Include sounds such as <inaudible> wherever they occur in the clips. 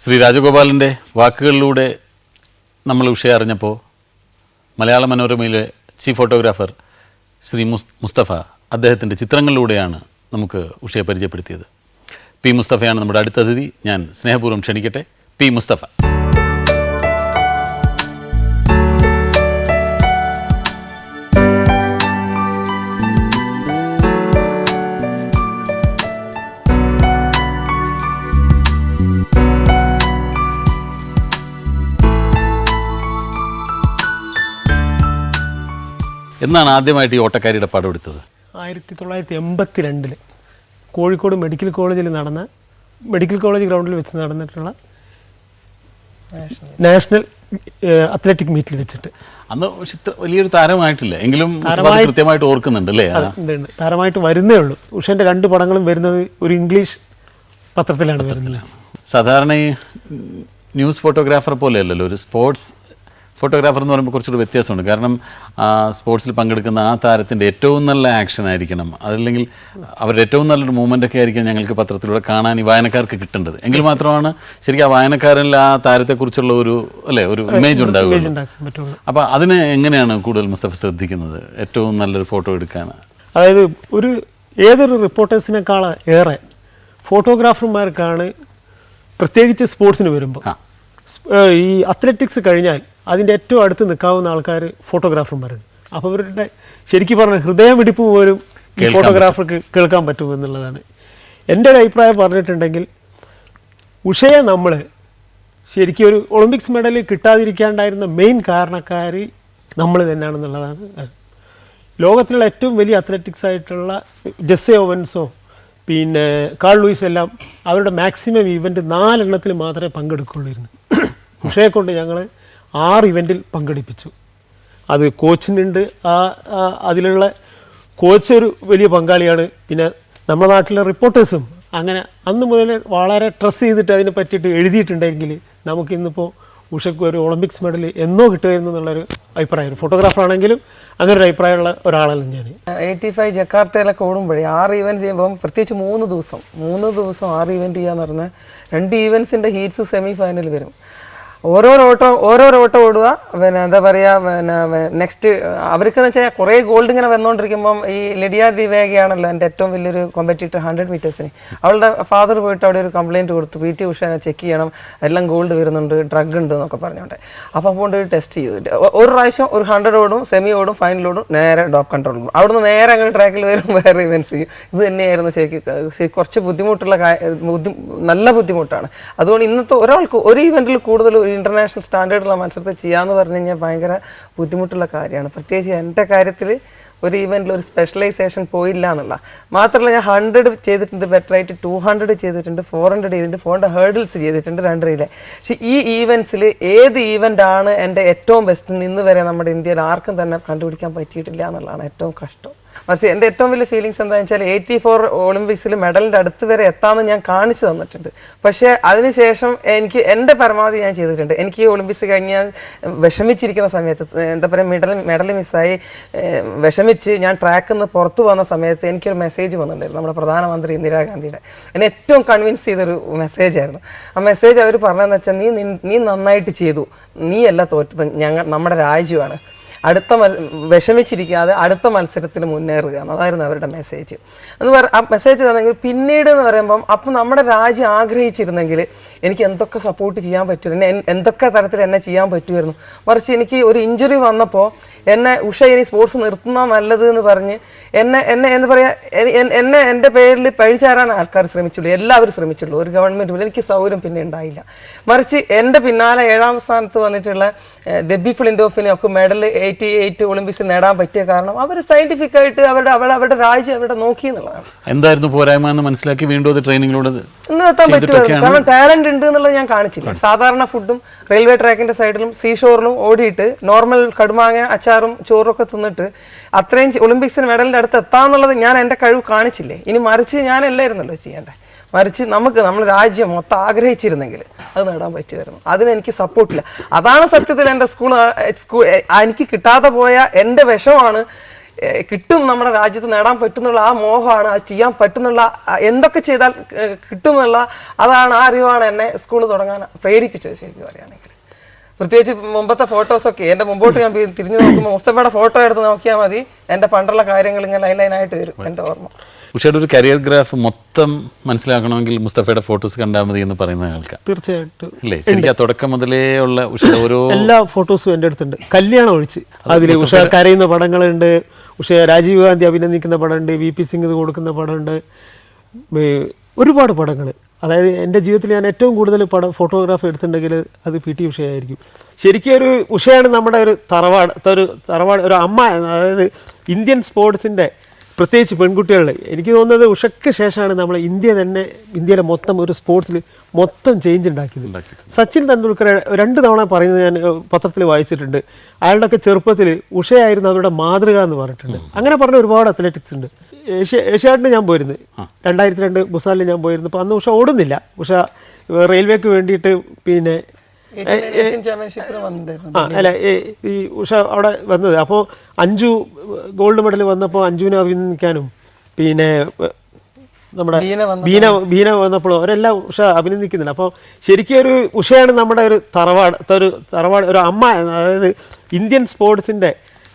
ശ്രീ രാജഗോപാലിന്റെ വാക്കുകളിലൂടെ നമ്മൾ വിഷയം അറിഞ്ഞപ്പോൾ മലയാള മനോരമയിലെ ചീഫ് ഫോട്ടോഗ്രാഫർ ശ്രീ മുസ് മുസ്തഫ അദ്ദേഹത്തിന്റെ ചിത്രങ്ങളിലൂടെയാണ് നമുക്ക് ഉഷയെ പരിചയപ്പെടുത്തിയത്. പി മുസ്തഫയാണ് നമ്മുടെ അടുത്ത അതിഥി. ഞാൻ സ്നേഹപൂർവം ക്ഷണിക്കട്ടെ. പി മുസ്തഫ. എന്നാണ് ആദ്യമായിട്ട് ഈ ഓട്ടക്കാരിയുടെ പടം എടുത്തത്? ആയിരത്തി തൊള്ളായിരത്തി എൺപത്തി രണ്ടിൽ കോഴിക്കോട് മെഡിക്കൽ കോളേജിൽ നടന്ന മെഡിക്കൽ കോളേജ് ഗ്രൗണ്ടിൽ വെച്ച് നടന്നിട്ടുള്ള നാഷണൽ അത്ലറ്റിക് മീറ്റിൽ വെച്ചിട്ട്. അന്ന് ചിത്ര വലിയൊരു താരമായിട്ടില്ല. എങ്കിലും കൃത്യമായിട്ട് ഓർക്കുന്നുണ്ട് അല്ലേ. താരമായിട്ട് വരുന്നേ ഉള്ളൂ. ഉഷേന്റെ രണ്ട് പടങ്ങളും വരുന്നത് ഒരു ഇംഗ്ലീഷ് പത്രത്തിലാണ് വരുന്നത്. സാധാരണ ഈ ന്യൂസ് ഫോട്ടോഗ്രാഫർ പോലെയല്ലല്ലോ. ഒരു സ്പോർട്സ് ഫോട്ടോഗ്രാഫർ എന്ന് പറയുമ്പോൾ കുറച്ചുകൂടി വ്യത്യാസമുണ്ട്. കാരണം സ്പോർട്സിൽ പങ്കെടുക്കുന്ന ആ താരത്തിന്റെ ഏറ്റവും നല്ല ആക്ഷൻ ആയിരിക്കണം. അതല്ലെങ്കിൽ അവരുടെ ഏറ്റവും നല്ലൊരു മൂവ്മെന്റ് ഒക്കെ ആയിരിക്കും ഞങ്ങൾക്ക് പത്രത്തിലൂടെ കാണാൻ ഈ വായനക്കാർക്ക് കിട്ടേണ്ടത്. എങ്കിൽ മാത്രമാണ് ശരിക്കും ആ വായനക്കാരനിൽ ആ താരത്തെക്കുറിച്ചുള്ള ഒരു അല്ലേ ഒരു ഇമേജ് ഉണ്ടാവുക പറ്റുള്ളൂ. അപ്പോൾ അതിനെ എങ്ങനെയാണ് കൂടുതൽ മുസ്തഫ ശ്രദ്ധിക്കുന്നത്? ഏറ്റവും നല്ലൊരു ഫോട്ടോ എടുക്കാൻ അതായത് ഒരു ഏതൊരു റിപ്പോർട്ടേഴ്സിനേക്കാൾ ഏറെ ഫോട്ടോഗ്രാഫർമാർക്കാണ് പ്രത്യേകിച്ച് സ്പോർട്സിന് വരുമ്പോൾ. ഈ അത്ലറ്റിക്സ് കഴിഞ്ഞാൽ അതിന്റെ ഏറ്റവും അടുത്ത് നിൽക്കാവുന്ന ആൾക്കാർ ഫോട്ടോഗ്രാഫർമാരാണ്. അപ്പോൾ അവരുടെ ശരിക്കും പറഞ്ഞാൽ ഹൃദയം ഇടിപ്പ് പോലും ഈ ഫോട്ടോഗ്രാഫർക്ക് കേൾക്കാൻ പറ്റും എന്നുള്ളതാണ്. എന്റെ ഒരു അഭിപ്രായം പറഞ്ഞിട്ടുണ്ടെങ്കിൽ ഉഷയെ നമ്മൾ ശരിക്കും ഒരു ഒളിമ്പിക്സ് മെഡൽ കിട്ടാതിരിക്കാണ്ടായിരുന്ന മെയിൻ കാരണക്കാർ നമ്മൾ തന്നെയാണെന്നുള്ളതാണ്. ലോകത്തിലുള്ള ഏറ്റവും വലിയ അത്ലറ്റിക്സ് ആയിട്ടുള്ള ജെസ്സെ ഓവൻസോ പിന്നെ കാൾ ലൂയിസ് എല്ലാം അവരുടെ മാക്സിമം ഇവന്റ് നാലെണ്ണത്തിൽ മാത്രമേ പങ്കെടുക്കുകയുള്ളൂ ഉഷയെ കൊണ്ട് ഞങ്ങൾ ആറ് ഇവന്റിൽ പങ്കെടുപ്പിച്ചു. അത് കോച്ചിനുണ്ട്. ആ അതിലുള്ള കോച്ച് ഒരു വലിയ പങ്കാളിയാണ്. പിന്നെ നമ്മുടെ നാട്ടിലെ റിപ്പോർട്ടേഴ്സും അങ്ങനെ അന്ന് മുതൽ വളരെ ട്രസ് ചെയ്തിട്ട് അതിനെ പറ്റിയിട്ട് എഴുതിയിട്ടുണ്ടെങ്കിൽ നമുക്ക് ഇന്നിപ്പോൾ ഉഷയ്ക്ക് ഒരു ഒളിമ്പിക്സ് മെഡൽ എന്നോ കിട്ടുമായിരുന്നു എന്നുള്ളൊരു അഭിപ്രായം. ഫോട്ടോഗ്രാഫർ ആണെങ്കിലും അങ്ങനെ ഒരു അഭിപ്രായമുള്ള ഒരാളല്ല ഞാൻ എയ്റ്റി ഫൈവ് ജക്കാർത്തയിലൊക്കെ ഓടുമ്പോഴേ ആറ് ഈവന്റ്സ് ചെയ്യുമ്പോൾ പ്രത്യേകിച്ച് മൂന്ന് ദിവസം മൂന്ന് ദിവസം ആറ് ഈവന്റ് ചെയ്യാന്ന് പറഞ്ഞാൽ രണ്ട് ഈവൻസിന്റെ ഹീറ്റ്സ് സെമി ഫൈനൽ വരും. ഓരോരോ ഓട്ടം ഓരോ ഓട്ടം ഓടുക. പിന്നെ എന്താ പറയുക പിന്നെ നെക്സ്റ്റ് അവർക്കെന്ന് വെച്ചാൽ കുറേ ഗോൾഡ് ഇങ്ങനെ വന്നുകൊണ്ടിരിക്കുമ്പം ഈ ലിഡിയ ദിവേഗയാണല്ലോ എന്റെ ഏറ്റവും വലിയൊരു കോമ്പറ്റീറ്റർ ഹൺഡ്രഡ് മീറ്റേഴ്സിന് അവളുടെ ഫാദർ പോയിട്ട് അവിടെ ഒരു കംപ്ലയിന്റ് കൊടുത്തു. പി ടി ഉഷേനെ ചെക്ക് ചെയ്യണം. എല്ലാം ഗോൾഡ് വരുന്നുണ്ട് ഡ്രഗ് ഉണ്ട് എന്നൊക്കെ പറഞ്ഞുകൊണ്ട് അപ്പോൾ കൊണ്ട് ടെസ്റ്റ് ചെയ്തിട്ട് ഒരു പ്രാവശ്യം ഒരു ഹൺഡ്രഡ് ഓടും സെമി ഓടും ഫൈനൽ ഓടും നേരെ ഡോപ്പ് കൺട്രോൾ ഓടും. അവിടുന്ന് നേരെ അങ്ങനെ ട്രാക്കിൽ വരും വേറെ ഇവൻസ് ചെയ്യും. ഇത് തന്നെയായിരുന്നു ശരിക്കും ശരി കുറച്ച് ബുദ്ധിമുട്ടുള്ള ബുദ്ധി നല്ല ബുദ്ധിമുട്ടാണ്. അതുകൊണ്ട് ഇന്നത്തെ ഒരാൾക്ക് ഒരു ഇവന്റിൽ കൂടുതൽ ഒരു ഇന്റർനാഷണൽ സ്റ്റാൻഡേർഡുള്ള മത്സരത്തിൽ ചെയ്യാമെന്ന് പറഞ്ഞു കഴിഞ്ഞാൽ ഭയങ്കര ബുദ്ധിമുട്ടുള്ള കാര്യമാണ്. പ്രത്യേകിച്ച് എന്റെ കാര്യത്തിൽ ഒരു ഇവന്റിൽ ഒരു സ്പെഷ്യലൈസേഷൻ പോയില്ല എന്നുള്ള. മാത്രമല്ല ഞാൻ ഹൺഡ്രഡ് ചെയ്തിട്ടുണ്ട് ബെറ്റർ ആയിട്ട് ടു ഹൺഡ്രഡ് ചെയ്തിട്ടുണ്ട് ഫോർ ഹൺഡ്രഡ് ചെയ്തിട്ടുണ്ട് ഫോർ ഹൺഡ്രഡ് ഹേർഡിൽസ് ചെയ്തിട്ടുണ്ട് രണ്ട് റിലേ പക്ഷേ ഈ ഈവൻസിൽ ഏത് ഈവന്റ് ആണ് എന്റെ ഏറ്റവും ബെസ്റ്റ് നിന്ന് വരെ നമ്മുടെ ഇന്ത്യയിൽ ആർക്കും തന്നെ കണ്ടുപിടിക്കാൻ പറ്റിയിട്ടില്ല എന്നുള്ളതാണ് ഏറ്റവും കഷ്ടം. പക്ഷേ എന്റെ ഏറ്റവും വലിയ ഫീലിങ്സ് എന്താണെന്ന് വെച്ചാൽ എയ്റ്റി ഫോർ ഒളിമ്പിക്സിൽ മെഡലിന്റെ അടുത്ത് വരെ എത്താമെന്ന് ഞാൻ കാണിച്ചു തന്നിട്ടുണ്ട്. പക്ഷേ അതിനുശേഷം എനിക്ക് എന്റെ പരമാവധി ഞാൻ ചെയ്തിട്ടുണ്ട്. എനിക്ക് ഒളിമ്പിക്സ് കഴിഞ്ഞ് ഞാൻ വിഷമിച്ചിരിക്കുന്ന സമയത്ത് എന്താ പറയുക മെഡൽ മെഡൽ മിസ്സായി വിഷമിച്ച് ഞാൻ ട്രാക്കിൽ നിന്ന് പുറത്തു വന്ന സമയത്ത് എനിക്കൊരു മെസ്സേജ് വന്നിട്ടുണ്ടായിരുന്നു. നമ്മുടെ പ്രധാനമന്ത്രി ഇന്ദിരാഗാന്ധിയുടെ എന്നെ ഏറ്റവും കൺവിൻസ് ചെയ്തൊരു മെസ്സേജ് ആയിരുന്നു. ആ മെസ്സേജ് അവർ പറഞ്ഞതെന്ന് വെച്ചാൽ നീ നീ നന്നായിട്ട് ചെയ്തു. നീയല്ല തോറ്റത്. ഞങ്ങൾ നമ്മുടെ രാജ്യമാണ്. അടുത്ത മൽ വിഷമിച്ചിരിക്കാതെ അടുത്ത മത്സരത്തിന് മുന്നേറുക എന്നതായിരുന്നു അവരുടെ മെസ്സേജ് എന്ന് പറ ആ മെസ്സേജ് തന്നെങ്കിൽ പിന്നീട് എന്ന് പറയുമ്പം അപ്പം നമ്മുടെ രാജ്യം ആഗ്രഹിച്ചിരുന്നെങ്കിൽ എനിക്ക് എന്തൊക്കെ സപ്പോർട്ട് ചെയ്യാൻ പറ്റും എന്നെ എന്തൊക്കെ തരത്തിൽ എന്നെ ചെയ്യാൻ പറ്റുമായിരുന്നു. മറിച്ച് എനിക്ക് ഒരു ഇഞ്ചുറി വന്നപ്പോൾ എന്നെ ഉഷ ഇനി സ്പോർട്സ് നിർത്തുന്ന നല്ലത് എന്ന് പറഞ്ഞ് എന്നെ എന്നെ എന്ന് പറയുക എ- എന്നെ എന്റെ പേരിൽ പഴിചാരാൻ ആൾക്കാർ ശ്രമിച്ചുള്ളൂ എല്ലാവരും ശ്രമിച്ചുള്ളൂ. ഒരു ഗവൺമെന്റ് പോലും എനിക്ക് സൗകര്യം പിന്നെ ഉണ്ടായില്ല. മറിച്ച് എന്റെ പിന്നാലെ ഏഴാം സ്ഥാനത്ത് വന്നിട്ടുള്ള ദബി ഫ്ലിൻഡോഫിനെ ഒക്കെ മെഡൽ എയ്റ്റി എയ്റ്റ് ഒളിമ്പിക്സിൽ നേടാൻ പറ്റിയ കാരണം അവർ സയന്റിഫിക് ആയിട്ട് അവരുടെ അവരുടെ അവരുടെ രാജ്യം അവരുടെ നോക്കി എന്നുള്ളതാണ്. എന്തായിരുന്നു പോരായ്മ എന്ന് മനസ്സിലാക്കി വീണ്ടും അത് ട്രെയിനിങ്ങിലൂടെ എത്താൻ പറ്റുമായിരുന്നു കാരണം ടാലന്റ് ഉണ്ട് എന്നുള്ളത് ഞാൻ കാണിച്ചില്ല. സാധാരണ ഫുഡും റെയിൽവേ ട്രാക്കിന്റെ സൈഡിലും സീഷോറിലും ഓടിയിട്ട് നോർമൽ കടുമാങ്ങ അച്ചാറും ചോറും ഒക്കെ തിന്നിട്ട് അത്രയും ഒളിമ്പിക്സിന് മെഡലിന്റെ അടുത്ത് എത്താന്നുള്ളത് ഞാൻ എന്റെ കഴിവ് കാണിച്ചില്ലേ? ഇനി മറിച്ച് ഞാനല്ലായിരുന്നല്ലോ ചെയ്യേണ്ടത് മറിച്ച് നമുക്ക് നമ്മൾ രാജ്യം മൊത്തം ആഗ്രഹിച്ചിരുന്നെങ്കിൽ അത് നേടാൻ പറ്റുമായിരുന്നു. അതിന് എനിക്ക് സപ്പോർട്ടില്ല അതാണ് സത്യത്തിൽ എന്റെ സ്കൂൾ സ്കൂൾ എനിക്ക് കിട്ടാതെ പോയ എന്റെ വിഷമാണ് കിട്ടും നമ്മുടെ രാജ്യത്ത് നേടാൻ പറ്റുന്നുള്ള ആ മോഹമാണ് അത് ചെയ്യാൻ പറ്റുന്നുള്ള എന്തൊക്കെ ചെയ്താൽ കിട്ടുമെന്നുള്ള അതാണ് ആ അറിവാണ് എന്നെ സ്കൂൾ തുടങ്ങാൻ പ്രേരിപ്പിച്ചത് ശരിക്കും പറയുകയാണെങ്കിൽ. പ്രത്യേകിച്ച് മുമ്പത്തെ ഫോട്ടോസൊക്കെ എന്റെ മുമ്പോട്ട് ഞാൻ തിരിഞ്ഞു നോക്കുമ്പോൾ മുസ്തഫയുടെ ഫോട്ടോ എടുത്ത് നോക്കിയാൽ മതി. എന്റെ പണ്ടുള്ള കാര്യങ്ങൾ ഇങ്ങനെ ലൈൻ ലൈനായിട്ട് വരും. എന്റെ ഓർമ്മ. ഉഷയുടെ ഒരു കരിയർ ഗ്രാഫ് മൊത്തം മനസ്സിലാക്കണമെങ്കിൽ മുസ്തഫയുടെ ഫോട്ടോസ് കണ്ടാൽ മതി എന്ന് പറയുന്ന കേൾക്കാം തീർച്ചയായിട്ടും. അല്ലേ? ശരിക്കും തുടക്കം മുതലേ ഉള്ള ഉഷയുടെ ഓരോ എല്ലാ ഫോട്ടോസും എന്റെ അടുത്തുണ്ട്. കല്യാണം ഒഴിച്ച്. അതിൽ ഉഷ കരയുന്ന പടങ്ങളുണ്ട്. ഉഷ രാജീവ് ഗാന്ധി അഭിനന്ദിക്കുന്ന പടമുണ്ട്. വി പി സിംഗ് കൊടുക്കുന്ന പടമുണ്ട്. ഒരുപാട് പടങ്ങൾ അതായത് എന്റെ ജീവിതത്തിൽ ഞാൻ ഏറ്റവും കൂടുതൽ പടം ഫോട്ടോഗ്രാഫ് എടുത്തിട്ടുണ്ടെങ്കിൽ അത് പി ടി ഉഷയായിരിക്കും. ശരിക്കും ഒരു ഉഷയാണ് നമ്മുടെ ഒരു തറവാട് ഒരു തറവാട് ഒരു അമ്മ അതായത് ഇന്ത്യൻ സ്പോർട്സിന്റെ പ്രത്യേകിച്ച് പെൺകുട്ടികളിൽ എനിക്ക് തോന്നുന്നത് ഉഷയ്ക്ക് ശേഷമാണ് നമ്മൾ ഇന്ത്യ തന്നെ ഇന്ത്യയിലെ മൊത്തം ഒരു സ്പോർട്സിൽ മൊത്തം ചേഞ്ച് ഉണ്ടാക്കിയത്. സച്ചിൻ തെണ്ടുൽക്കർ രണ്ട് തവണ പറയുന്നത് ഞാൻ പത്രത്തിൽ വായിച്ചിട്ടുണ്ട്. അയാളുടെയൊക്കെ ചെറുപ്പത്തിൽ ഉഷയായിരുന്നു അവരുടെ മാതൃക എന്ന് പറഞ്ഞിട്ടുണ്ട്. അങ്ങനെ പറഞ്ഞ ഒരുപാട് അത്ലറ്റിക്സ് ഉണ്ട്. ഏഷ്യ ഏഷ്യാഡിന് ഞാൻ പോയിരുന്നു. രണ്ടായിരത്തി രണ്ട് ബുസാലിൽ ഞാൻ പോയിരുന്നു. അപ്പോൾ അന്ന് ഉഷ ഓടുന്നില്ല. ഉഷ റെയിൽവേക്ക് വേണ്ടിയിട്ട് പിന്നെ അല്ല ഈ- ഉഷ അവിടെ വന്നത്. അപ്പോൾ അഞ്ചു ഗോൾഡ് മെഡൽ വന്നപ്പോൾ അഞ്ജുവിനെ അഭിനന്ദിക്കാനും പിന്നെ നമ്മുടെ ബീന ബീന വന്നപ്പോഴും അവരെല്ലാം ഉഷ അഭിനന്ദിക്കുന്നില്ല അപ്പോൾ ശരിക്കും ഒരു ഉഷയാണ് നമ്മുടെ ഒരു തറവാട് ഒരു തറവാട് ഒരു അമ്മ അതായത് ഇന്ത്യൻ സ്പോർട്സിന്റെ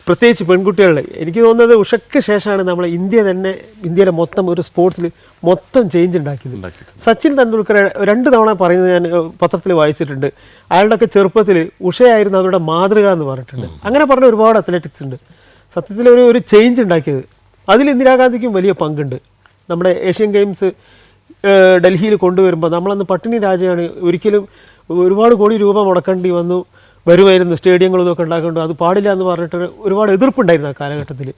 പ്രത്യേകിച്ച് പെൺകുട്ടികളിൽ എനിക്ക് തോന്നുന്നത് ഉഷയ്ക്ക് ശേഷമാണ് നമ്മൾ ഇന്ത്യ തന്നെ ഇന്ത്യയിലെ മൊത്തം ഒരു സ്പോർട്സിൽ മൊത്തം ചേഞ്ച് ഉണ്ടാക്കിയത്. സച്ചിൻ തെണ്ടുൽക്കർ രണ്ട് തവണ പറയുന്നത് ഞാൻ പത്രത്തിൽ വായിച്ചിട്ടുണ്ട്. അയാളുടെയൊക്കെ ചെറുപ്പത്തിൽ ഉഷയായിരുന്നു അവരുടെ മാതൃക എന്ന് പറഞ്ഞിട്ടുണ്ട്. അങ്ങനെ പറഞ്ഞ ഒരുപാട് അത്ലറ്റിക്സ് ഉണ്ട്. സത്യത്തിൽ ഒരു ഒരു ചേഞ്ച് ഉണ്ടാക്കിയത്. അതിൽ ഇന്ദിരാഗാന്ധിക്കും വലിയ പങ്കുണ്ട്. നമ്മുടെ ഏഷ്യൻ ഗെയിംസ് ഡൽഹിയിൽ കൊണ്ടുവരുമ്പോൾ നമ്മളന്ന് പട്ടിണി രാജയാണ്. ഒരിക്കലും ഒരുപാട് കോടി രൂപ മുടക്കേണ്ടി വന്നു. വരുമായിരുന്നു സ്റ്റേഡിയങ്ങളും ഒക്കെ ഉണ്ടാക്കേണ്ടത്. അത് പാടില്ല എന്ന് പറഞ്ഞിട്ട് ഒരുപാട് എതിർപ്പുണ്ടായിരുന്നു ആ കാലഘട്ടത്തിൽ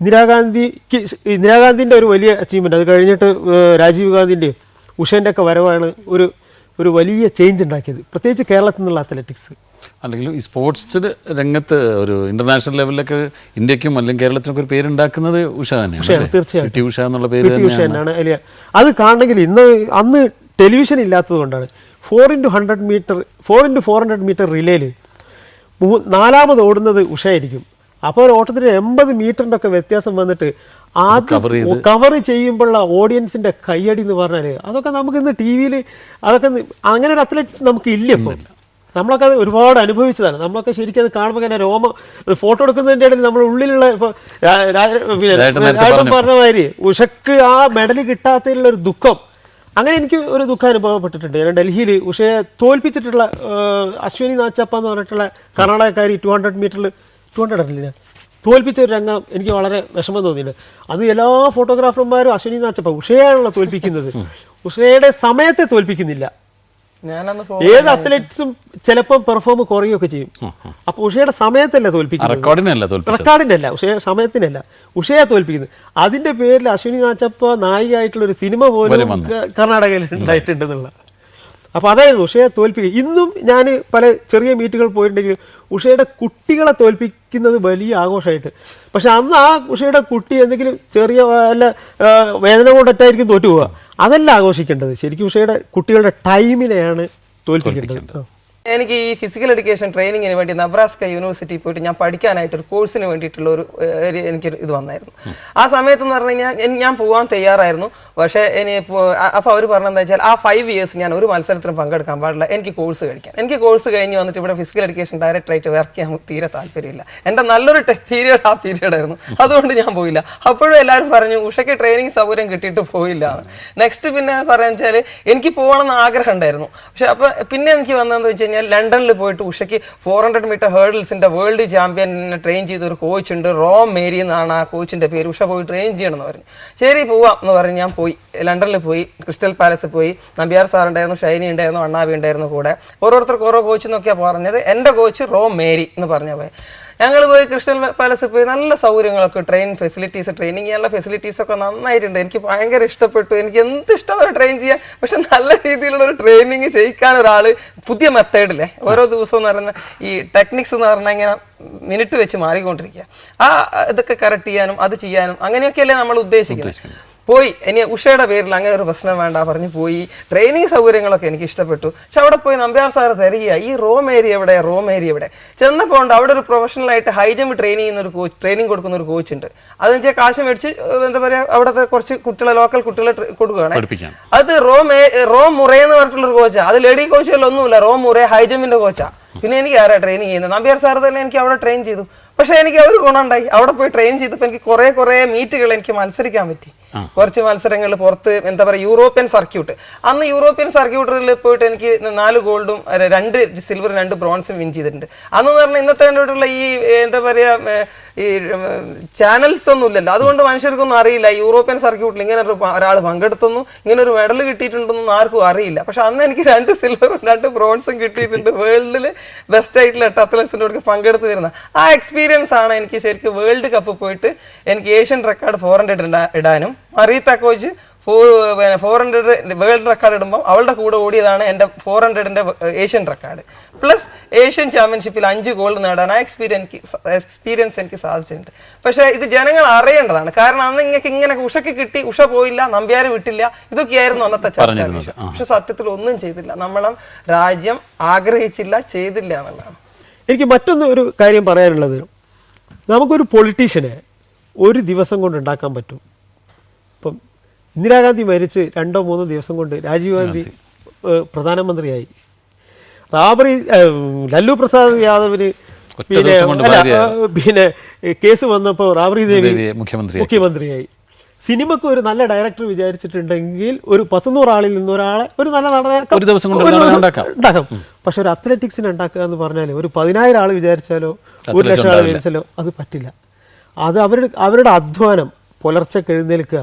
ഇന്ദിരാഗാന്ധിക്ക് ഇന്ദിരാഗാന്ധിന്റെ ഒരു വലിയ അച്ചീവ്മെന്റ് അത് കഴിഞ്ഞിട്ട് രാജീവ് ഗാന്ധിന്റെ ഉഷേന്റെ ഒക്കെ വരവാണ് ഒരു ഒരു വലിയ ചേഞ്ച് ഉണ്ടാക്കിയത്. പ്രത്യേകിച്ച് കേരളത്തിൽ നിന്നുള്ള അത്ലറ്റിക്സ് അല്ലെങ്കിൽ ഈ സ്പോർട്സ് രംഗത്ത് ഒരു ഇന്റർനാഷണൽ ലെവലിലൊക്കെ ഇന്ത്യക്കും അല്ലെങ്കിൽ കേരളത്തിനൊക്കെ ഒരു പേരുണ്ടാക്കുന്നത് ഉഷ തന്നെയാണ്? തീർച്ചയായിട്ടും. ഉഷ എന്നുള്ള പേര് അത് കാണണമെങ്കിൽ ഇന്ന് അന്ന് ടെലിവിഷൻ ഇല്ലാത്തത് കൊണ്ടാണ്. Four into hundred metre four into four hundred metre റിലേയിൽ മൂ നാലാമത് ഓടുന്നത് ഉഷയായിരിക്കും അപ്പോൾ ഒരു ഓട്ടത്തിന് എൺപത് മീറ്ററിന്റെ ഒക്കെ വ്യത്യാസം വന്നിട്ട് ആ ആദ്യം കവർ ചെയ്യുമ്പോഴുള്ള ഓഡിയൻസിന്റെ കയ്യടി എന്ന് പറഞ്ഞാൽ അതൊക്കെ നമുക്ക് ഇന്ന് ടി വിയിൽ അതൊക്കെ അങ്ങനെ ഒരു അത്ലറ്റിക്സ് നമുക്ക് ഇല്ല ഇപ്പോൾ നമ്മളൊക്കെ അത് ഒരുപാട് അനുഭവിച്ചതാണ്. നമ്മളൊക്കെ ശരിക്കും അത് കാണുമ്പോൾ ഇങ്ങനെ രോമം ഫോട്ടോ എടുക്കുന്നതിന്റെ ഇടയിൽ നമ്മുടെ ഉള്ളിലുള്ള ഇപ്പോൾ രാജൻ പറഞ്ഞു. പറഞ്ഞ മാതിരി ഉഷക്ക് ആ മെഡൽ കിട്ടാത്തതിലുള്ള ഒരു ദുഃഖം അങ്ങനെ എനിക്ക് ഒരു ദുഃഖം അനുഭവപ്പെട്ടിട്ടുണ്ട് ഞാൻ ഡൽഹിയിൽ ഉഷയെ തോൽപ്പിച്ചിട്ടുള്ള അശ്വിനി നാച്ചപ്പ എന്ന് പറഞ്ഞിട്ടുള്ള കർണാടകക്കാരി ടു ഹൺഡ്രഡ് മീറ്ററിൽ ടു ഹൺഡ്രഡ് അല്ലേ തോൽപ്പിച്ച ഒരു രംഗം എനിക്ക് വളരെ വിഷമം തോന്നിയിട്ടുണ്ട്. അത് എല്ലാ ഫോട്ടോഗ്രാഫർമാരും അശ്വിനി നാച്ചപ്പ ഉഷയാണല്ലോ തോൽപ്പിക്കുന്നത്. ഉഷയുടെ സമയത്തെ തോൽപ്പിക്കുന്നില്ല. ഏത് അത്ലറ്റ്സും ചിലപ്പോൾ പെർഫോം കുറയുകയൊക്കെ ചെയ്യും. അപ്പൊ ഉഷയുടെ സമയത്തല്ല തോൽപ്പിക്കുന്നത്? റെക്കോർഡിന്റെ അല്ല ഉഷയ സമയത്തിനല്ല. ഉഷയെ തോൽപ്പിക്കുന്നത്. അതിന്റെ പേരിൽ അശ്വിനി നാച്ചപ്പ നായികയായിട്ടുള്ള ഒരു സിനിമ പോലും കർണാടകയിൽ ഉണ്ടായിട്ടുണ്ടെന്നുള്ള അപ്പോൾ അതായത് ഉഷയെ തോൽപ്പിക്കുക. ഇന്നും ഞാൻ പല ചെറിയ മീറ്റുകൾ പോയിട്ടുണ്ടെങ്കിൽ ഉഷയുടെ കുട്ടികളെ തോൽപ്പിക്കുന്നത് വലിയ ആഘോഷമായിട്ട്. പക്ഷെ അന്ന് ആ ഉഷയുടെ കുട്ടി എന്തെങ്കിലും ചെറിയ വല്ല വേദന കൊണ്ടിട്ടായിരിക്കും തോറ്റു പോവുക അതല്ല ആഘോഷിക്കേണ്ടത്. ശരിക്കും ഉഷയുടെ കുട്ടികളുടെ ടൈമിനെയാണ് തോൽപ്പിക്കേണ്ടത്. എനിക്ക് ഈ ഫിസിക്കൽ എഡ്യൂക്കേഷൻ ട്രെയിനിങ്ങിന് വേണ്ടി നബ്രാസ്ക യൂണിവേഴ്സിറ്റി പോയിട്ട് ഞാൻ പഠിക്കാനായിട്ട് ഒരു കോഴ്സിന് വേണ്ടിയിട്ടുള്ള ഒരു എനിക്ക് ഇത് വന്നായിരുന്നു. ആ സമയത്ത് എന്ന് പറഞ്ഞു കഴിഞ്ഞാൽ ഞാൻ പോകാൻ തയ്യാറായിരുന്നു. പക്ഷേ ഇനി അപ്പോൾ അവർ പറഞ്ഞതെന്ന് വെച്ചാൽ ആ ഫൈവ് ഇയേഴ്സ് ഞാൻ ഒരു മത്സരത്തിനും പങ്കെടുക്കാൻ പാടില്ല. എനിക്ക് കോഴ്സ് കഴിക്കാം എനിക്ക് കോഴ്സ് കഴിഞ്ഞ് വന്നിട്ട് ഇവിടെ ഫിസിക്കൽ എഡ്യൂക്കേഷൻ ഡയറക്ടറായിട്ട് വർക്ക് ചെയ്യാൻ തീരെ താല്പര്യമില്ല. എന്റെ നല്ലൊരു പീരീഡ് ആ പീരീഡ് ആയിരുന്നു. അതുകൊണ്ട് ഞാൻ പോയില്ല. അപ്പോഴും എല്ലാവരും പറഞ്ഞു ഉഷയ്ക്ക് ട്രെയിനിങ് സൗകര്യം കിട്ടിയിട്ട് പോയില്ല. നെക്സ്റ്റ് പിന്നെ പറയാന്ന് വെച്ചാൽ എനിക്ക് പോകണമെന്ന് ആഗ്രഹം ഉണ്ടായിരുന്നു. പക്ഷേ അപ്പോൾ പിന്നെ എനിക്ക് വന്നതെന്ന് വെച്ച് കഴിഞ്ഞാൽ ലണ്ടനിൽ പോയിട്ട് ഉഷയ്ക്ക് ഫോർ ഹൺഡ്രഡ് മീറ്റർ ഹേർഡിൽസിന്റെ വേൾഡ് ചാമ്പ്യനെ ട്രെയിൻ ചെയ്ത ഒരു കോച്ച് ഉണ്ട് റോം മേരി എന്നാണ് ആ കോച്ചിന്റെ പേര്. ഉഷ പോയി ട്രെയിൻ ചെയ്യണം എന്ന് പറഞ്ഞു. ശരി പോവാം എന്ന് പറഞ്ഞ് ഞാൻ പോയി. ലണ്ടനിൽ പോയി ക്രിസ്റ്റൽ പാലസിൽ പോയി. നമ്പ്യാർ സാർ ഉണ്ടായിരുന്നു ഷൈനി ഉണ്ടായിരുന്നു അണ്ണാവി ഉണ്ടായിരുന്നു കൂടെ. ഓരോരുത്തർക്ക് ഓരോ കോച്ച് എന്നൊക്കെയാണ് പറഞ്ഞത്. എന്റെ കോച്ച് റോം മേരി എന്ന് പറഞ്ഞ പോയി ഞങ്ങൾ പോയി കൃഷ്ണൻ പാലസിൽ പോയി നല്ല സൗകര്യങ്ങളൊക്കെ ട്രെയിൻ ഫെസിലിറ്റീസ് ഫെസിലിറ്റീസ് ഒക്കെ നന്നായിട്ടുണ്ട്. എനിക്ക് ഭയങ്കര ഇഷ്ടപ്പെട്ടു. എനിക്ക് എന്ത് ഇഷ്ടമാണ് ട്രെയിൻ ചെയ്യാൻ. പക്ഷെ നല്ല രീതിയിലുള്ള ഒരു ട്രെയിനിങ് ചെയ്യിക്കാൻ ഒരാൾ പുതിയ മെത്തേഡിലെ ഓരോ ദിവസവും എന്ന് പറയുന്ന ഈ ടെക്നിക്സ് എന്ന് പറഞ്ഞാൽ ഇങ്ങനെ മിനിറ്റ് വെച്ച് മാറിക്കൊണ്ടിരിക്കുക. ആ ഇതൊക്കെ കറക്റ്റ് ചെയ്യാനും അത് ചെയ്യാനും അങ്ങനെയൊക്കെയല്ലേ നമ്മൾ ഉദ്ദേശിക്കുന്നത്. പോയി. ഇനി ഉഷയുടെ പേരിൽ അങ്ങനെ ഒരു പ്രശ്നം വേണ്ട പറഞ്ഞ് പോയി. ട്രെയിനിങ് സൗകര്യങ്ങളൊക്കെ എനിക്ക് ഇഷ്ടപ്പെട്ടു. പക്ഷെ അവിടെ പോയി നമ്പ്യാർ സാറ് തരിക ഈ റോം ഏരിയ എവിടെ? റോം ഏരിയ എവിടെ? ചെന്നപ്പോൾ ഉണ്ട് അവിടെ ഒരു പ്രൊഫഷണൽ ആയിട്ട് ഹൈ ജമ്പ് ട്രെയിൻ ചെയ്യുന്ന ഒരു കോച്ച് ട്രെയിനിങ് കൊടുക്കുന്ന ഒരു കോച്ച് ഉണ്ട്. അതെന്ന് വെച്ചാൽ കാശ് മേടിച്ച് എന്താ പറയുക അവിടുത്തെ കുറച്ച് കുട്ടികളെ ലോക്കൽ കുട്ടികളെ കൊടുക്കുകയാണ്. അത് റോം റോം മുറേ എന്ന് പറഞ്ഞിട്ടുള്ള ഒരു കോച്ചാ അത് ലേഡി കോച്ചുകളൊന്നുമില്ല റോം മുറേ ഹൈ ജമ്പിന്റെ കോച്ചാ പിന്നെ എനിക്ക് ആരാ ട്രെയിനിങ് ചെയ്യുന്നത്. നമ്പ്യാർ സാർ തന്നെ എനിക്ക് അവിടെ ട്രെയിൻ ചെയ്തു. പക്ഷെ എനിക്ക് ഒരു ഗുണമുണ്ടായി. അവിടെ പോയി ട്രെയിൻ ചെയ്തപ്പോൾ എനിക്ക് കുറെ കുറെ മീറ്റുകൾ എനിക്ക് മത്സരിക്കാൻ പറ്റി. കുറച്ച് മത്സരങ്ങൾ പുറത്ത് എന്താ പറയുക യൂറോപ്യൻ സർക്യൂട്ട് അന്ന് യൂറോപ്യൻ സർക്യൂട്ടിൽ പോയിട്ട് എനിക്ക് നാല് ഗോൾഡും രണ്ട് സിൽവർ രണ്ട് ബ്രോൺസും വിൻ ചെയ്തിട്ടുണ്ട്. അന്ന് പറഞ്ഞാൽ ഇന്നത്തെ കണ്ടിട്ടുള്ള ഈ എന്താ പറയുക ഈ ചാനൽസ് ഒന്നും ഇല്ലല്ലോ. അതുകൊണ്ട് മനുഷ്യർക്കൊന്നും അറിയില്ല. യൂറോപ്യൻ സർക്യൂട്ടിൽ ഇങ്ങനെ ഒരു ഒരാൾ പങ്കെടുത്തുന്നു ഇങ്ങനെ ഒരു മെഡൽ കിട്ടിയിട്ടുണ്ടെന്നും ആർക്കും അറിയില്ല. പക്ഷെ അന്ന് എനിക്ക് രണ്ട് സിൽവറും രണ്ട് ബ്രോൺസും കിട്ടിയിട്ടുണ്ട് വേൾഡിൽ ബെസ്റ്റ് ആയിട്ടുള്ള എട്ട് കൂടെ പങ്കെടുത്ത് വരുന്ന ആ എക്സ്പീരിയൻസ് ആണ് എനിക്ക് ശരിക്കും വേൾഡ് കപ്പ് പോയിട്ട് എനിക്ക് ഏഷ്യൻ റെക്കോർഡ് ഫോർ ഹൺഡ്രഡ് ഇടാനും. മറീത്ത കോച്ച് ഫോർ പിന്നെ ഫോർ ഹൺഡ്രഡ് വേൾഡ് റെക്കോർഡ് ഇടുമ്പോൾ അവളുടെ കൂടെ ഓടിയതാണ് എന്റെ ഫോർ ഹൺഡ്രഡിന്റെ ഏഷ്യൻ റെക്കോർഡ് പ്ലസ് ഏഷ്യൻ ചാമ്പ്യൻഷിപ്പിൽ അഞ്ച് ഗോൾഡ് നേടാൻ ആ എക്സ്പീരിയൻസ് എക്സ്പീരിയൻസ് എനിക്ക് സാധിച്ചിട്ടുണ്ട്. പക്ഷേ ഇത് ജനങ്ങൾ അറിയേണ്ടതാണ്. കാരണം അന്ന് ഇങ്ങനെ ഇങ്ങനെ ഉഷയ്ക്ക് കിട്ടി ഉഷ പോയില്ല നമ്പ്യാർ വിട്ടില്ല. ഇതൊക്കെയായിരുന്നു അന്നത്തെ ചർച്ച. പക്ഷേ സത്യത്തിൽ ഒന്നും ചെയ്തില്ല. നമ്മളും രാജ്യം ആഗ്രഹിച്ചില്ല ചെയ്തില്ല എന്നുള്ളതാണ്. എനിക്ക് മറ്റൊന്ന് ഒരു കാര്യം പറയാനുള്ളത്. നമുക്കൊരു പൊളിറ്റീഷ്യനെ ഒരു ദിവസം കൊണ്ട് ഉണ്ടാക്കാൻ പറ്റും. ഇന്ദിരാഗാന്ധി മരിച്ച് രണ്ടോ മൂന്നോ ദിവസം കൊണ്ട് രാജീവ് ഗാന്ധി പ്രധാനമന്ത്രിയായി. റാബറി ലല്ലു പ്രസാദ് യാദവിന് പിന്നെ പിന്നെ കേസ് വന്നപ്പോൾ റാബറി ദേവി മുഖ്യമന്ത്രി മുഖ്യമന്ത്രിയായി. സിനിമക്ക് ഒരു നല്ല ഡയറക്ടർ വിചാരിച്ചിട്ടുണ്ടെങ്കിൽ ഒരു പത്തുനൂറ് ആളിൽ നിന്ന് ഒരാളെ ഒരു നല്ല നടനാക്കാം. ഒരു ദിവസം ഉണ്ടാക്കാം. പക്ഷെ ഒരു അത്ലറ്റിക്സിന് ഉണ്ടാക്കുക എന്ന് പറഞ്ഞാൽ ഒരു പതിനായിരം ആൾ വിചാരിച്ചാലോ ഒരു ലക്ഷം ആൾ. വിചാരിച്ചാലോ അത് പറ്റില്ല. അത് അവരുടെ അവരുടെ അധ്വാനം പുലർച്ചെ എഴുന്നേൽക്കുക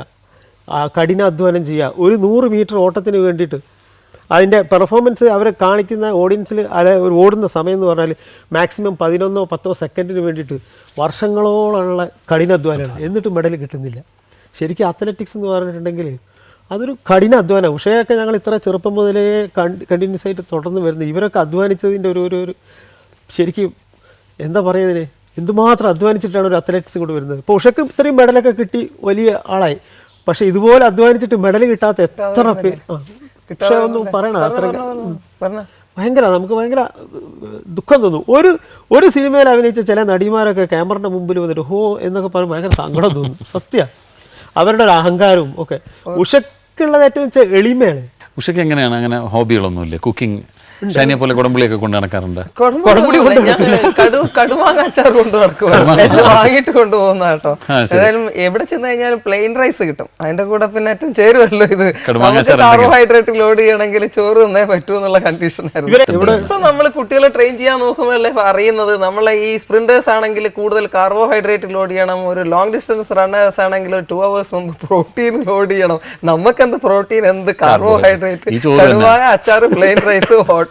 ആ കഠിന അധ്വാനം ചെയ്യുക. ഒരു നൂറ് മീറ്റർ ഓട്ടത്തിന് വേണ്ടിയിട്ട് അതിന്റെ പെർഫോമൻസ് അവരെ കാണിക്കുന്ന ഓഡിയൻസിൽ അതെ ഒരു ഓടുന്ന സമയം എന്ന് പറഞ്ഞാൽ മാക്സിമം പതിനൊന്നോ പത്തോ സെക്കൻഡിന് വേണ്ടിയിട്ട് വർഷങ്ങളോളമുള്ള കഠിനാധ്വാനമാണ് എന്നിട്ടും മെഡൽ കിട്ടുന്നില്ല. ശരിക്കും അത്ലറ്റിക്സ് എന്ന് പറഞ്ഞിട്ടുണ്ടെങ്കിൽ അതൊരു കഠിന അധ്വാനം. ഉഷയൊക്കെ ഞങ്ങൾ ഇത്ര ചെറുപ്പം മുതലേ കണ്ടിന്യൂസ് ആയിട്ട് തുടർന്ന് വരുന്നത്. ഇവരൊക്കെ അധ്വാനിച്ചതിന്റെ ഒരു ഒരു ഒരു ശരിക്കും എന്താ പറയുന്നതിന് എന്തുമാത്രം അധ്വാനിച്ചിട്ടാണ് ഒരു അത്ലറ്റിക്സ് കൊണ്ട് വരുന്നത്? ഇപ്പോൾ ഉഷയ്ക്ക് ഇത്രയും മെഡലൊക്കെ കിട്ടി വലിയ ആളായി. പക്ഷെ ഇതുപോലെ അധ്വാനിച്ചിട്ട് മെഡൽ കിട്ടാത്ത എത്ര പേര്. പക്ഷെ ഒന്നും പറയണ അത്ര പറഞ്ഞോ ഭയങ്കര നമുക്ക് ഭയങ്കര ദുഃഖം തോന്നും. ഒരു ഒരു സിനിമയിൽ അഭിനയിച്ച ചില നടിമാരൊക്കെ ക്യാമറയുടെ മുമ്പിൽ വന്നിട്ട് ഹോ എന്നൊക്കെ പറഞ്ഞ് ഭയങ്കര സങ്കടം തോന്നും. <laughs> സത്യ. അവരുടെ ഒരു അഹങ്കാരവും ഒക്കെ. ഉഷക്കുള്ളത് ഏറ്റവും വെച്ചാൽ എളിമയാണ്. ഉഷയ്ക്ക് എങ്ങനെയാണ്? അങ്ങനെ ഹോബികളൊന്നുമില്ല? കുക്കിംഗ് ഷാനിയെ പോലെ കുടംപുളിയൊക്കെ കൊണ്ട് നടക്കാറുണ്ട്. കുടംപുളി കടു കടുമാങ്ങ അച്ചാർ കൊണ്ട് നടക്കുവാണ്. വാങ്ങിയിട്ട് കൊണ്ടുപോകുന്ന കേട്ടോ. ഏതായാലും എവിടെ ചെന്ന് കഴിഞ്ഞാലും പ്ലെയിൻ റൈസ് കിട്ടും. അതിന്റെ കൂടെ പിന്നെ ഏറ്റവും ചേരുമല്ലോ ഇത്. നമുക്ക് കാർബോഹൈഡ്രേറ്റ് ലോഡ് ചെയ്യണമെങ്കിൽ ചോറ് തന്നേ പറ്റൂ എന്നുള്ള കണ്ടീഷൻ ആയിരുന്നു. ഇപ്പൊ നമ്മൾ കുട്ടികളെ ട്രെയിൻ ചെയ്യാൻ നോക്കുമ്പോഴല്ലേ ഇപ്പൊ അറിയുന്നത്? നമ്മളെ ഈ സ്പ്രിന്റേഴ്സ് ആണെങ്കിൽ കൂടുതൽ കാർബോഹൈഡ്രേറ്റ് ലോഡ് ചെയ്യണം. ഒരു ലോങ് ഡിസ്റ്റൻസ് റണ്ണേഴ്സ് ആണെങ്കിൽ ഒരു ടു അവേഴ്സ് മുമ്പ് പ്രോട്ടീൻ ലോഡ് ചെയ്യണം. നമുക്ക് എന്ത് പ്രോട്ടീൻ എന്ത് കാർബോഹൈഡ്രേറ്റ് കടുമാങ്ങ അച്ചാറ് പ്ലെയിൻ റൈസ് ഓട്ടോ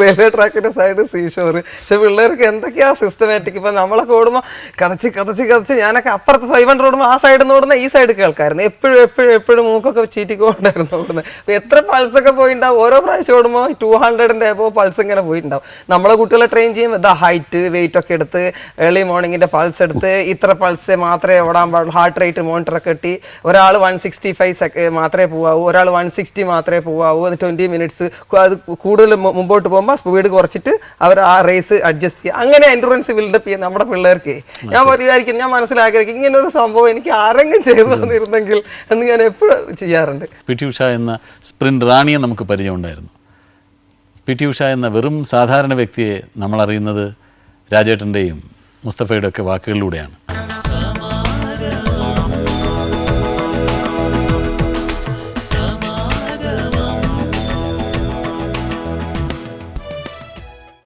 റെയിൽവേ ട്രാക്കിന്റെ സൈഡ് സീഷോർ പക്ഷെ പിള്ളേർക്ക് എന്തൊക്കെയാ സിസ്റ്റമാറ്റിക് ഇപ്പം നമ്മളൊക്കെ ഓടുമ്പോൾ കതച്ച് കതച്ച് കതച്ച് ഞാനൊക്കെ അപ്പുറത്ത് ഫൈവ് ഹൺഡ്രഡ് ഓടുമ്പോൾ ആ സൈഡിൽ നിന്ന് ഓടുന്ന ഈ സൈഡ് കേൾക്കായിരുന്നു. എപ്പോഴും എപ്പോഴും എപ്പോഴും മൂക്കൊക്കെ ചീറ്റിക്കൊണ്ടായിരുന്നു ഓടുന്നത്. അപ്പോൾ എത്ര പൾസൊക്കെ ഒക്കെ പോയിട്ടുണ്ടാവും ഓരോ പ്രാവശ്യം ഓടുമ്പോൾ ടു ഹൺഡ്രഡിന്റെ അപ്പോൾ പൾസ് ഇങ്ങനെ പോയിട്ടുണ്ടാവും നമ്മളെ കുട്ടികളെ ട്രെയിൻ ചെയ്യുമ്പോൾ ഇതാ ഹൈറ്റ് വെയിറ്റ് ഒക്കെ എടുത്ത് ഏർലി മോർണിംഗിന്റെ പൾസ് എടുത്ത് ഇത്ര പൾസ് മാത്രമേ ഓടാൻ പാടുള്ളൂ. ഹാർട്ട് റേറ്റ് മോണിറ്റർ ഒക്കെ ഇട്ടി ഒരാൾ വൺ സിക്സ്റ്റി ഫൈവ് സെക്ക മാത്രമേ പോകാവൂ ഒരാൾ വൺ സിക്സ്റ്റി മാത്രമേ പോവാവൂ. ട്വന്റി മിനിറ്റ്സ് അത് കൂടുതൽ മു- മുമ്പോട്ട് പോകുമ്പോൾ സ്പീഡ് കുറച്ചിട്ട് അവർ ആ റേസ് അഡ്ജസ്റ്റ് ചെയ്യുക. അങ്ങനെ എൻഡുറൻസ് ബിൽഡപ്പ് ചെയ്യുക നമ്മുടെ പിള്ളേർക്ക്. ഞാൻ വിചാരിക്കും ഞാൻ മനസ്സിലാക്കി ഇങ്ങനെ ഒരു സംഭവം എനിക്ക് ആരെങ്കിലും ചെയ്തു തന്നിരുന്നെങ്കിൽ എന്ന് ഞാൻ എപ്പോഴും ചെയ്യാറുണ്ട്. പി ടി ഉഷ എന്ന സ്പ്രിന്റ് റാണിയെ നമുക്ക് പരിചയമുണ്ടായിരുന്നു. പി ടി ഉഷ എന്ന വെറും സാധാരണ വ്യക്തിയെ നമ്മൾ അറിയുന്നത് രാജേട്ടന്റെയും മുസ്തഫയുടെ ഒക്കെ വാക്കുകളിലൂടെയാണ്.